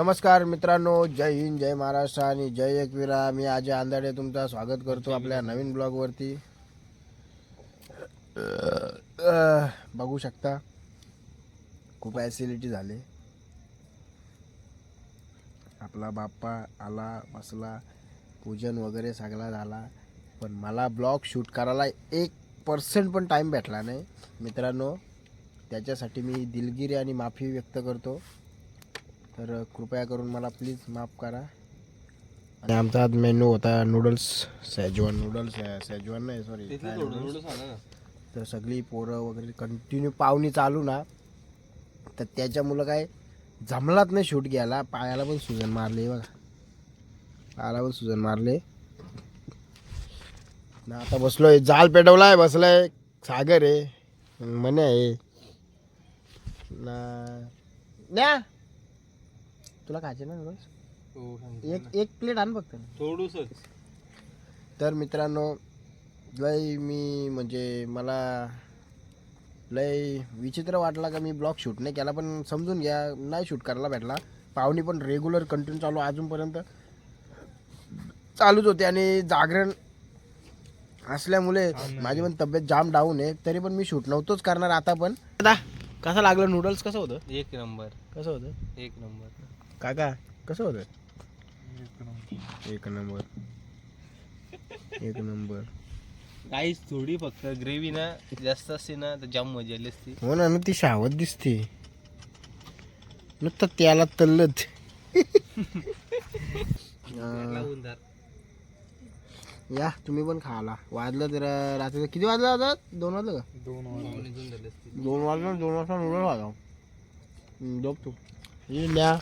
नमस्कार मित्रांनो जय हिंद जय महाराष्ट्र आणि जय एकविरा मी अजय आंदाडे तुमचं स्वागत करतो आपल्या नवीन ब्लॉगवरती बघू शकता खूप ॲसिडिटी झाली. आपला बाप्पा आला बसला पूजन वगैरे सगळा झाला. पण मला ब्लॉग शूट करायला एक पर्सेंट पण टाईम भेटला नाही. मित्रांनो त्याच्यासाठी मी दिलगिरी आणि माफी व्यक्त करतो. तर कृपया करून मला प्लीज माफ करा. आणि आमचा आज मेनू होता नूडल्स सेजवान नूडल्स सेजवान नाही सॉरी तर सगळी पोरं वगैरे कंटिन्यू पाहुणी चालू ना. तर त्याच्यामुळं काय जमलाच नाही शूट घ्यायला. पायाला पण सुजन मारले बघा. पायाला पण सुजन मारले. ना आता बसलोय. जाल पेटवलाय बसलाय. सागर आहे मने आहे. ना तुला खायचे ना नूडल्स एक एक प्लेट आण फक्त. थोडूस तर मित्रांनो लय मी म्हणजे मला लय विचित्र वाटला का मी ब्लॉग शूट नाही केला पण समजून घ्या नाही शूट करायला भेटला. पाहुणी पण रेग्युलर कंटिन्यू चालू अजूनपर्यंत. चालूच होते आणि जागरण असल्यामुळे माझी पण तब्येत जाम डाऊन आहे. तरी पण मी शूट नव्हतोच करणार आता पण. दादा कसं लागलं? नूडल्स कसं होतं? एक नंबर. कसं होतं? एक नंबर. काका कसं होतं एक नंबर. एक नंबर. काहीच थोडी फक्त ग्रेव्ही ना जास्त असते ना तर जाम मजा आली असती. हो ना ती शावत दिसते. नुसतं त्याला तल्लत. या तुम्ही पण खाला वाजलं तर रात्री किती वाजलं आता? दोन वाजलं का? दोन वाजलं. दोन वाजता नूडल वाजा झोप तू. ये न्या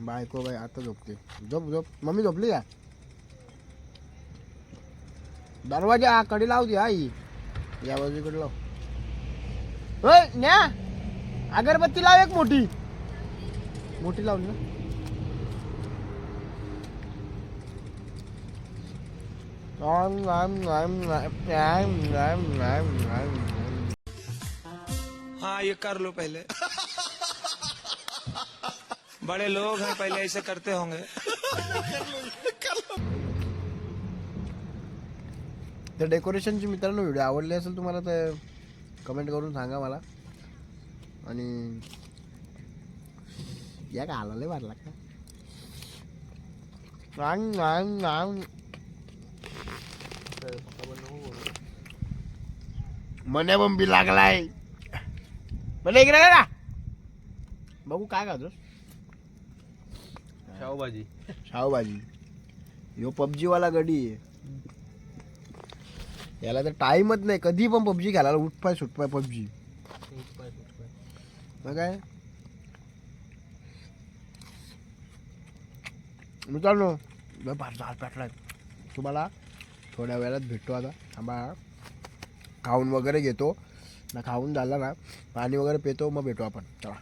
बायको बाई आता झोपते झोप झोप। मम्मी झोपली का दरवाज़ा कडी लावते आई। या बाजूकडे लाव होय न्या, अगरबत्ती लाव एक मोठी मोठी लावली ना. हाँ ये कर लो पहले। बड़े लोग हैं पहले ऐसे करते होंगे। तर डेकोरेशनची मित्रांनो व्हिडिओ आवडली असेल तुम्हाला तर कमेंट करून सांगा मला. आणि या का आला लय मारला का आंग, आंग, आंग. मने बंबी लागलाय. मला इकडे बघू काय खातो शावभाजी ह्यो पबजी वाला गडी आहे. याला तर टाइमच नाही. कधी पण पबजी खेळायला उठपाय सुटपाय पबजी. मग काय? मित्रांनो फार जाळ पेटलाय तुम्हाला थोड्या वेळात भेटतो आता. थांबा. खाऊन वगैरे घेतो. ना खाऊन झाला ना पाणी वगैरे पितो मग भेटू आपण. चला.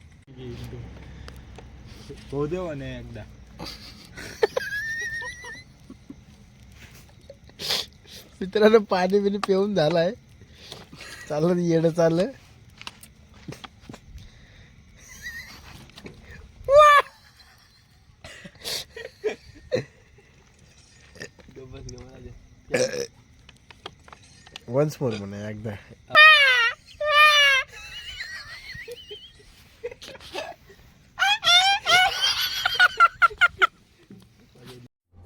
हो दे म्हणे एकदा. मित्रांनो पाणी बिणी पिऊन झालाय. चाललं येणं चाललं. वन्स मोर म्हणा एकदा.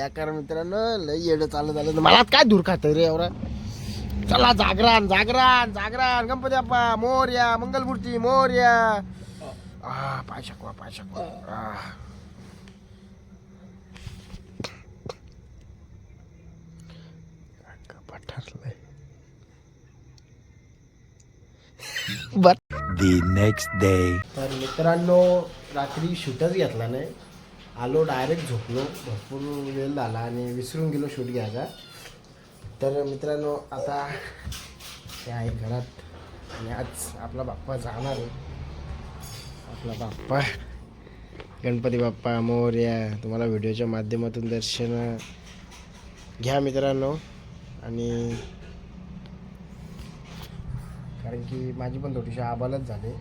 एका मित्रानं लय लई येडं चालत आलं मला काय दूर खात रे एवढा? चला जागरण जागरण जागरण गणपती बाप्पा मोर्या मंगलमूर्ती मोर्या. पाय शकवा पाय शकवा. नेक्स्ट डे तर मित्रांनो रात्री शूटच घेतला नाही. आलो डायरेक्ट झोपलो. भरपूर वेळ झाला आणि विसरून गेलो शूट घ्यायचा तर मित्रांनो आता ते आहे घरात आणि आज आपला बाप्पा जाणार आहे. आपला बाप्पा गणपती बाप्पा मोर्या तुम्हाला व्हिडिओच्या माध्यमातून दर्शन घ्या मित्रांनो. आणि कारण की माझी पण थोडीशी आबालच झाले.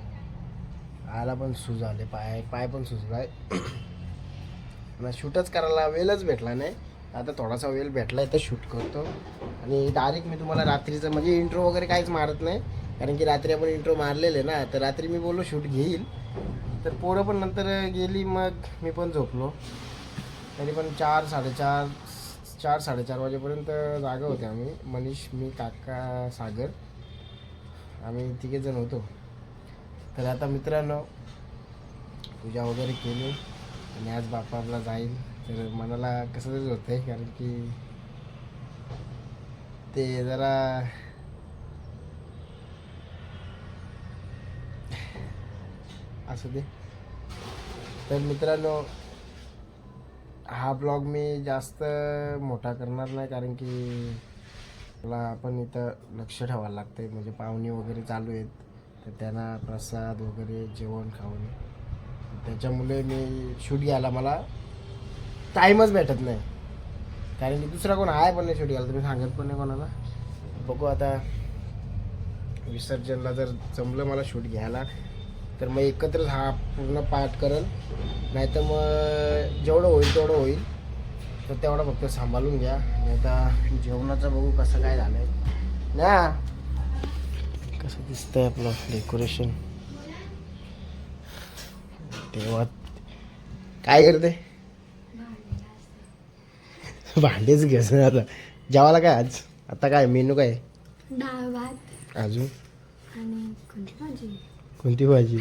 आला पण सूज आले पाय पाय पण सुजलाय. मला शूटच करायला वेळच भेटला नाही. आता थोडासा वेळ भेटला आहे तर शूट करतो. आणि डायरेक्ट मी तुम्हाला रात्रीचं म्हणजे इंट्रो वगैरे काहीच मारत नाही. कारण की रात्री आपण इंट्रो मारलेले ना तर रात्री मी बोललो शूट घेईल. तर पोरं पण नंतर गेली मग मी पण झोपलो. तरी पण चार साडेचार चार साडेचार वाजेपर्यंत जागा होते आम्ही. मनीष मी काका सागर. आम्ही तिघेजण होतो. तर आता मित्रांनो पूजा वगैरे केली. आणि आज बापाला जाईल. तर मनाला कसं तरी होतं आहे कारण की ते जरा असू दे. तर मित्रांनो हा ब्लॉग मी जास्त मोठा करणार नाही कारण की मला आपण इथं लक्ष ठेवायला लागतं आहे म्हणजे पाहुणे वगैरे चालू आहेत तर त्यांना प्रसाद वगैरे जेवण खावणे. त्याच्यामुळे मी शूट घ्यायला मला टाईमच भेटत नाही. कारण की दुसरा कोण आहे पण नाही शूट घ्यायला तुम्ही सांगत पण नाही कोणाला. बघू आता विसर्जनला जर जमलं मला शूट घ्यायला तर मग एकत्रच हा पूर्ण पाठ करेल. नाहीतर मग जेवढं होईल तेवढं होईल. तर तेवढं फक्त सांभाळून घ्या. नाही आता जेवणाचं बघू कसं काय झालं आहे ना? कसं दिसतंय आपलं डेकोरेशन तेव्हा काय करते? भांडेच घेस आता. जेवायला काय आज? आता काय मेनू काय? डाळ भात. अजून? आणि कोणती भाजी? कोणती भाजी?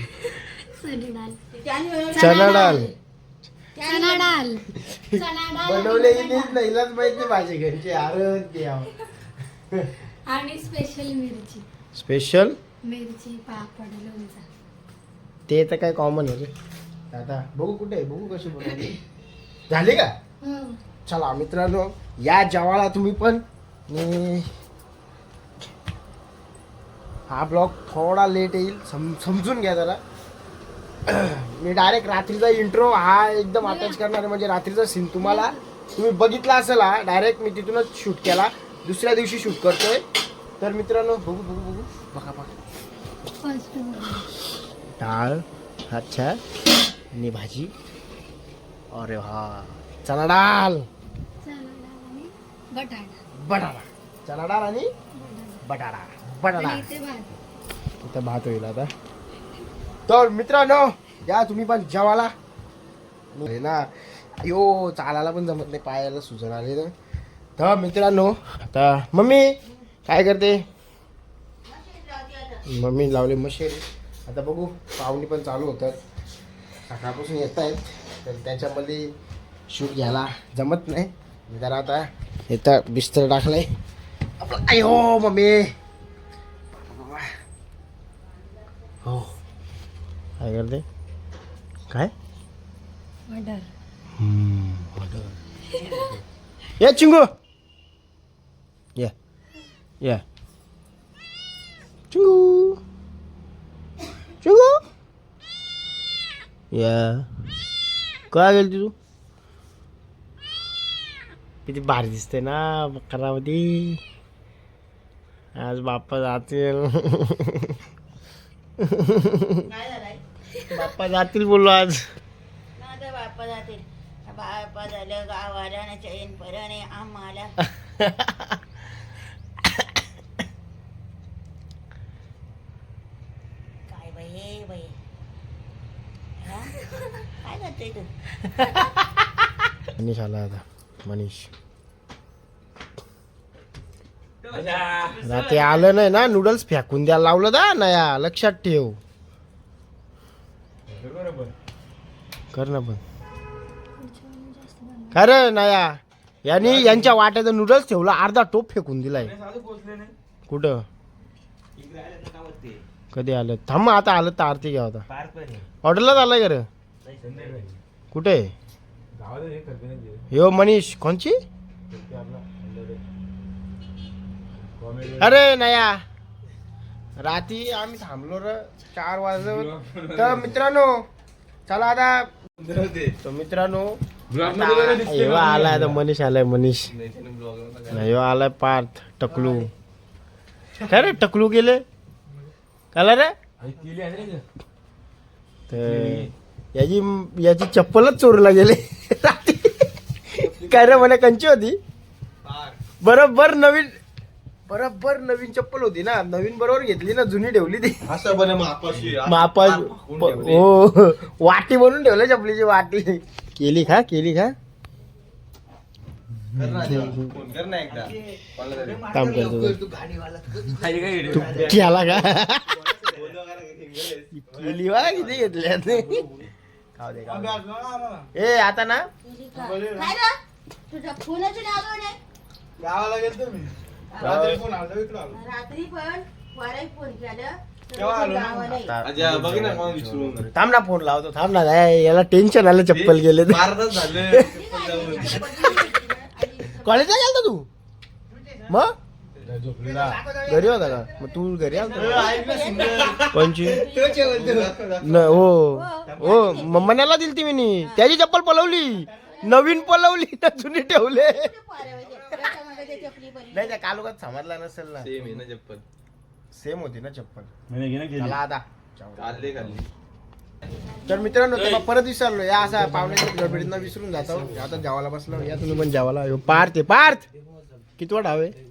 चणे डाळ. चना डाळ. चणा डाळ. चणा बनवले नाहीलाच माहिती भाजी घरची. अरे देव. आणि स्पेशल मिरची. स्पेशल मिरची पापड लोणचा. ते तर काय कॉमन आहे रे आता बघू कुठे आहे बघू कशी बनवली. झाली का? हं. चला मित्रांनो या जेवायला तुम्ही पण. आणि हा ब्लॉग थोडा लेट येईल सम समजून घ्या जरा. मी डायरेक्ट रात्रीचा इंट्रो हा एकदम अटॅच करणार आहे म्हणजे रात्रीचा सीन तुम्हाला तुम्ही बघितला असेल हा डायरेक्ट मी तिथूनच शूट केला. दुसऱ्या दिवशी शूट करतोय. तर मित्रांनो बघू बघू बघू. बघा बघा. डाळ अच्छा आणि भाजी. अरे हा चना डाळ चणा बटाटा चना डाळ आणि बटाटा बटाटा इथे भात इथं भात होईल आता. तर मित्रांनो या तुम्ही पण जेवाला हे ना अयो चालायला पण जमत नाही पायाला सुजन आले तर तर मित्रांनो आता मम्मी काय करते? मम्मी लावले मशीन आता बघू पाहुणे पण चालू होतात. सकाळपासून येत आहेत. तर त्याच्यामध्ये शूट घ्यायला जमत नाही. जरा आता इथं बिस्तर टाकलंय. आपलं अयो मम्मी. हो. काय करते? काय? या चिंगू. या. या. चिंगू. चिंगू या काय गेली तू किती भारी दिसते ना करामध्ये आज बाप्पा जातील बाप्पा जातील बोललो आज बाप्पा जातील बाप्पा झालं गावाला ना चैन परणे आम्हाला काय बाई हे बाई हा? काय करतोय तू? मनीष आला आता. मनीष. आता ते आलं नाही ना नूडल्स फेकून द्यायला लावलं दा नया लक्षात ठेव. कर ना पण. खरं नया. यांनी यांच्या वाट्याचं नूडल्स ठेवला अर्धा टोप फेकून दिलाय. कुठं? कधी आलं? थांब आता आलं तर आरती घ्या होता ऑर्डरलाच आलाय का रे? कुठे? यो मनीष कोणची? अरे नया. रात्री आम्ही थांबलो र चार वाजत. तर मित्रांनो चला आता. तर मित्रांनो आलाय आता मनीष आलाय मनीष. नाही आलाय पार्थ टकलू. काय रे टकलू गेले? काला रे तर याची याची चप्पलच चोरीला गेले. काय रे म्हणे कंची होती? बरोबर नवीन बरोबर नवीन चप्पल होती ना. नवीन बरोबर घेतली ना जुनी ठेवली ती. असं बने मापाशी. मापा हो. वाटी बनवून ठेवलं चपलीची वाटी केली खा केली खा. फोन कर ना एकदा. काम करतो तू केला का? केली वा किती घेतल्या खाऊ दे, खाऊ दे. ए आता ना. काय रे तुझ्या फोनाची नाव नाही गावाला गेलतो मी. रात्री फोन आलो इकडे आलो. रात्री पण वराई फोन केलं तर केव्हा आलो ना? गावाला ये. आता- बघ ना मला विचारून थांब ना फोन लावतो. थांब ना काय याला टेन्शन आलं चप्पल गेले झालं. कॉलेजला गेलता तू? मग? घरी होता का? मग तू घरी आलता? कोणची? न हो. हो मम्माला दिली ती मी त्याची चप्पल पलवली. नवीन पलवली ना जुनी ठेवले. नाही त्या कालोखात समजला नसेल ना. सेम आहे ना चप्पल. सेम होती ना चप्पल. आता. तर मित्रांनो तेव्हा परत विसरलो. या असा पाहुण्याच्या गडबडींना विसरून जातो. आता जेवायला बसलो. या तुम्ही पण जेवायला. ह्यो पार्थ आहे पार्थ. किती वाट हवे?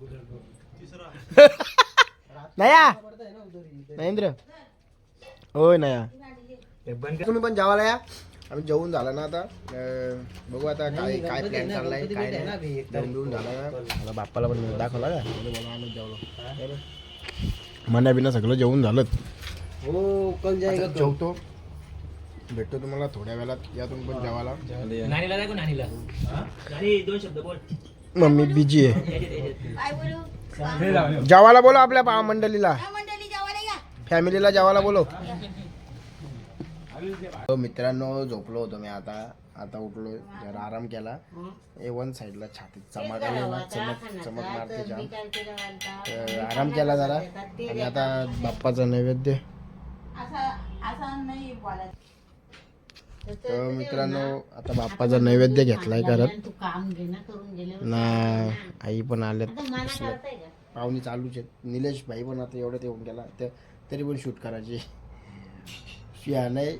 नया? नयेंद्र होय नया. तुम्ही पण जेवायला या. आम्ही जेवून झालं ना आता. बघू आता काय काय प्लॅन चाललाय काय नाही. जेवून झालं मला बाप्पाला पण दाखवला का? बोला, जेवलो. मना बिना सगळं जेवून झालं आता जेवतो. भेटतो तुम्हाला थोड्या वेळात. या तुम्ही पण जेवायला. मम्मी बिजी आहे. काय बोलू? जेवायला बोलो आपल्या मंडळीला मंडळी जेवायला या. फॅमिलीला जेवायला बोलो हो मित्रांनो झोपलो होतो मी आता. आता उठलो जरा आराम केला. ए वन साईडला छातीत चमक आली ना चमक चमक मारते जाम. तर आराम केला जरा. आणि आता बाप्पाचा नैवेद्य असा असा नाही बोलायचं तर मित्रांनो आता बाप्पाचा नैवेद्य घेतलाय करत ना आई पण आल्यात. पाहुणी चालूच आहेत. निलेश भाई पण आता एवढ्यात येऊन गेला. तर तरी पण शूट करायची. शिया नाही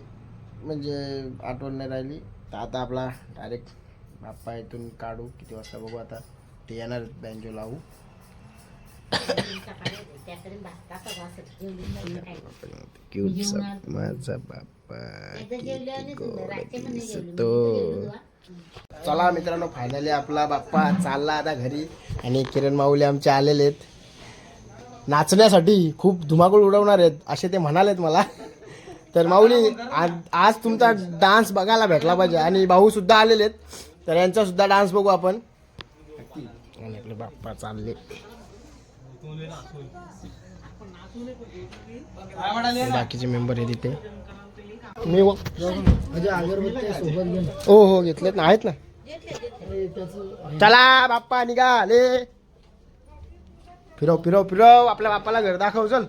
म्हणजे आठवण नाही राहिली. तर आता आपला डायरेक्ट बाप्पा इथून काढू. किती वाजता बघू आता. ते येणार बँजो लावू. क्यूट माझा दिसतो चला मित्रांनो फायनली आपला बाप्पा चालला आता घरी आणि किरण माऊली आमचे आलेले आहेत. नाचण्यासाठी खूप धुमाकूळ उडवणार आहेत असे ते म्हणालेत मला. तर माऊली आज आज तुमचा डान्स बघायला भेटला पाहिजे. आणि भाऊ सुद्धा आलेले आहेत. तर यांचा सुद्धा डान्स बघू आपण. आणि आपले बाप्पा चालले. बाकीचे मेंबर आहेत तिथे मी व- हो हो घेतलेत ना आहेत ना. चला बाप्पा निघाले फिरव फिरव फिरव आपल्या बाप्पाला घर दाखव चल.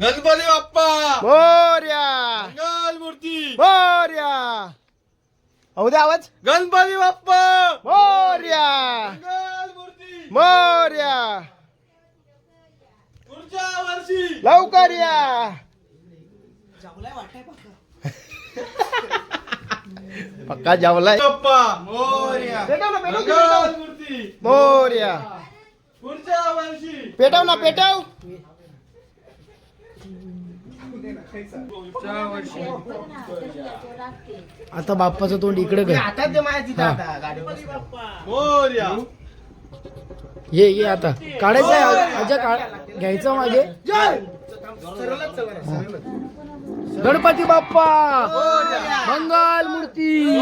गणपती बाप्पा! मोर्या. मंगल मूर्ती मोर्या. होऊ दे आवाज. गणपती बाप्पा! मोर्या. मंगल! मूर्ती मोर्या. पुढच्या वर्षी. लवकर या. पक्का. जावलाय. मोर्या. पेटव ना पेटव मंगल मूर्ती. मोर्या. पुढच्या वर्षी. पेटव ना पेटव. आता बाप्पाचं तोंड इकडे काय मोर्या. ये ये आता. काढायचं आहे. काढ. घ्यायचं मागे. गणपती बाप्पा! मंगल मूर्ती!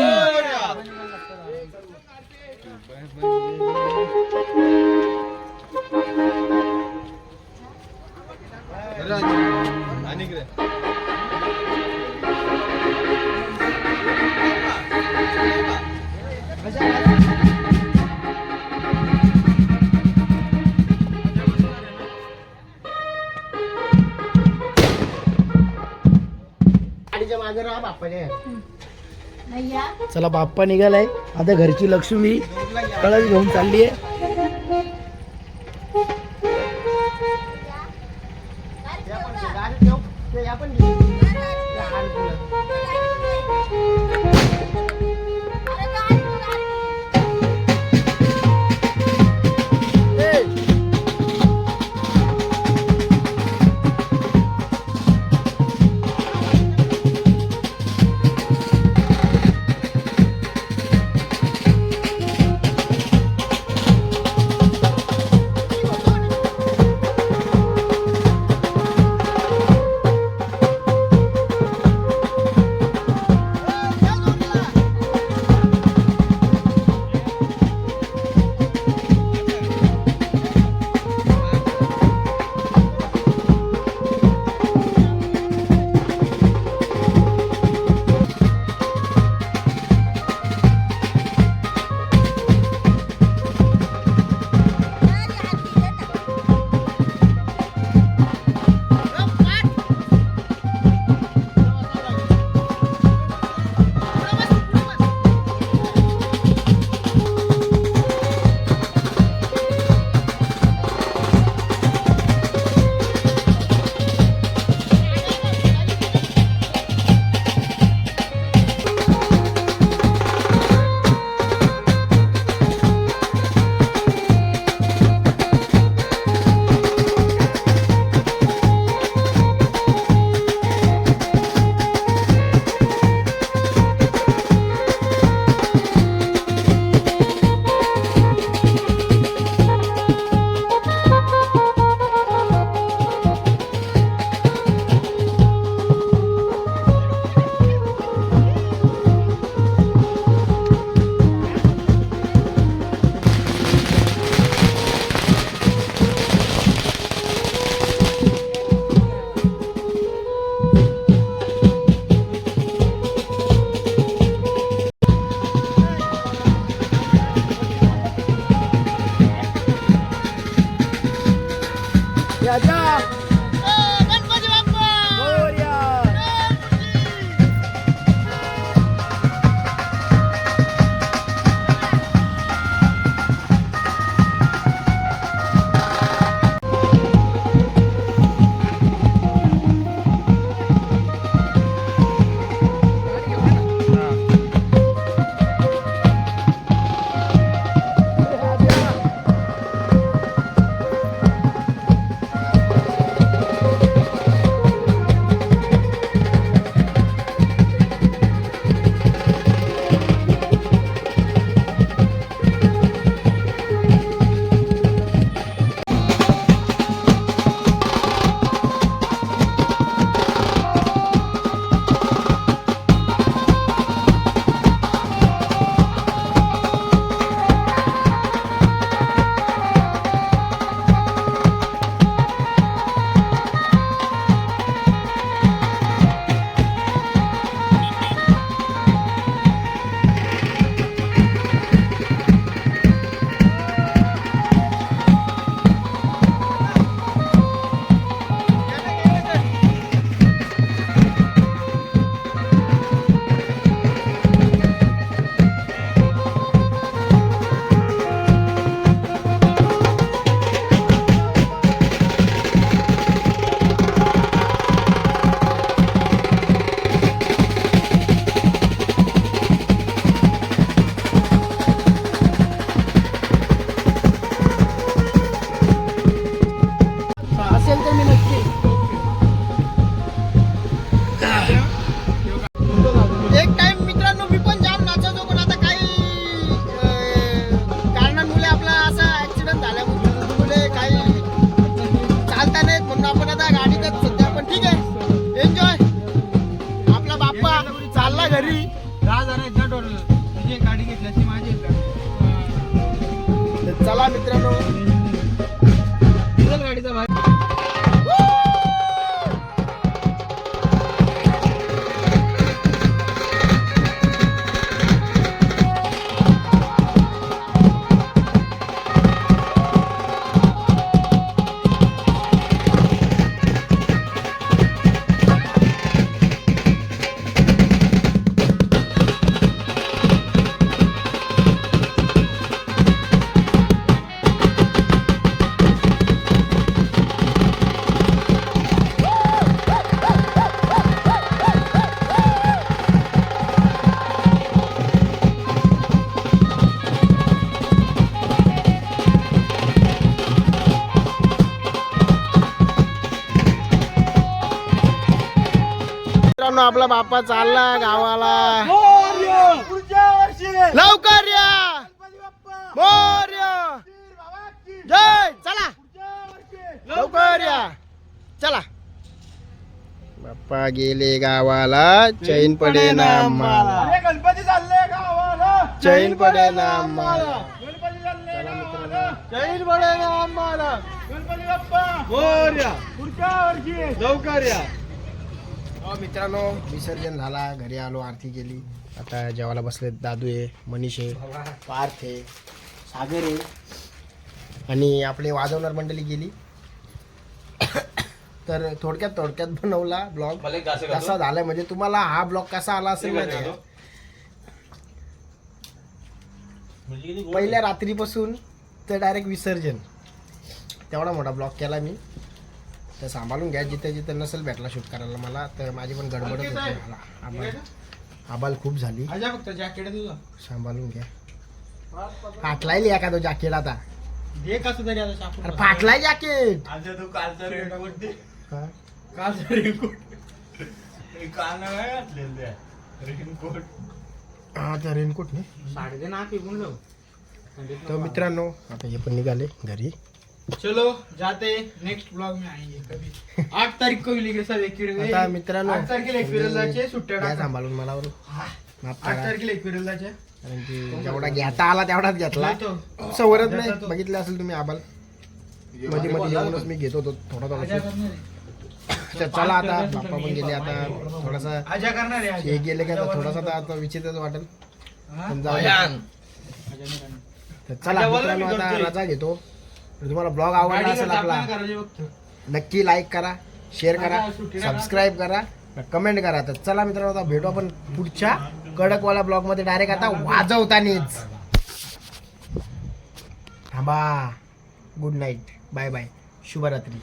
आणि चला बाप्पा निघालाय. आता घरची लक्ष्मी कळस घेऊन चालली आहे I don't know. आपला बाप्पा चालला गावाला. लवकर या. मोरया. जय! चला. लवकर या. चला. बाप्पा गेले गावाला. चैन पडे ना आम्हाला. गणपती चालले गावाला. चैन पडे ना आम्हाला. गणपती चालले गावाला. चैन पडे ना आम्हाला. गणपती बाप्पा. मोरया! पुढच्या वर्षी. लवकर या. मित्रांनो विसर्जन झाला घरी आलो आरती केली. आता जेवायला बसले दादू आहे मनीष आहे पार्थ आहे सागर आहे. आणि आपली वाजवणार मंडळी गेली. तर थोडक्यात थोडक्यात बनवला ब्लॉग. कसा झालाय म्हणजे तुम्हाला हा ब्लॉग कसा आला असेल माहिती का? पहिल्या रात्रीपासून तर डायरेक्ट विसर्जन. तेवढा मोठा ब्लॉग केला मी. तर सांभाळून घ्या जिथे जिथे नसेल भेटला शूट करायला मला. तर माझी पण गडबडच होती मला. आबाल आबाल खूप झाली. आजा फक्त जॅकेट तुझं सांभाळून घ्या. फाटलाय एखादं जॅकेट आता. दे कसं तरी आता शापूर अरे फाटलाय जॅकेट आजा तू कालचा रेनकोट दे. हा? कालचा रेनकोट काल नाही घातलेलं रेनकोट. हा त्या रेनकोट नाही साडे ना तर मित्रांनो आता हे पण निघाले घरी. चलो जाते. नेक्स्ट ब्लॉग में आएंगे कभी. आठ तारीख को मिलेंगे सब एक आता मित्रांनो आठ तारखेला एकविरेला जायचे सुट्ट्या टाका. सांभाळून मला बरं. माफ आठ करा. तारखेला एकविरेला जायचे कारण की जेवढा घेता आला तेवढाच घेतला. सवरत नाही. बघितलं असेल तुम्ही आबाल. मध्ये मध्ये येऊनच मी घेत होतो थोडा थोडा. तर चला आता. बाप्पा पण गेले आता. थोडासा आजा करणार आहे आजा. हे गेले का आता थोडासा तर आता विचित्रच वाटेल. हा? पण जाऊ द्या. आजा नाही करणार. तर चला मित्रांनो आता रजा घेतो. तर तुम्हाला ब्लॉग आवडला असेल आपला. नक्की लाईक करा शेअर करा. सबस्क्राईब करा कमेंट करा. तर चला मित्रांनो आता भेटू आपण पुढच्या कडकवाला ब्लॉगमध्ये. डायरेक्ट आता वाजवतानीच थांबा. गुड नाईट बाय बाय शुभरात्री.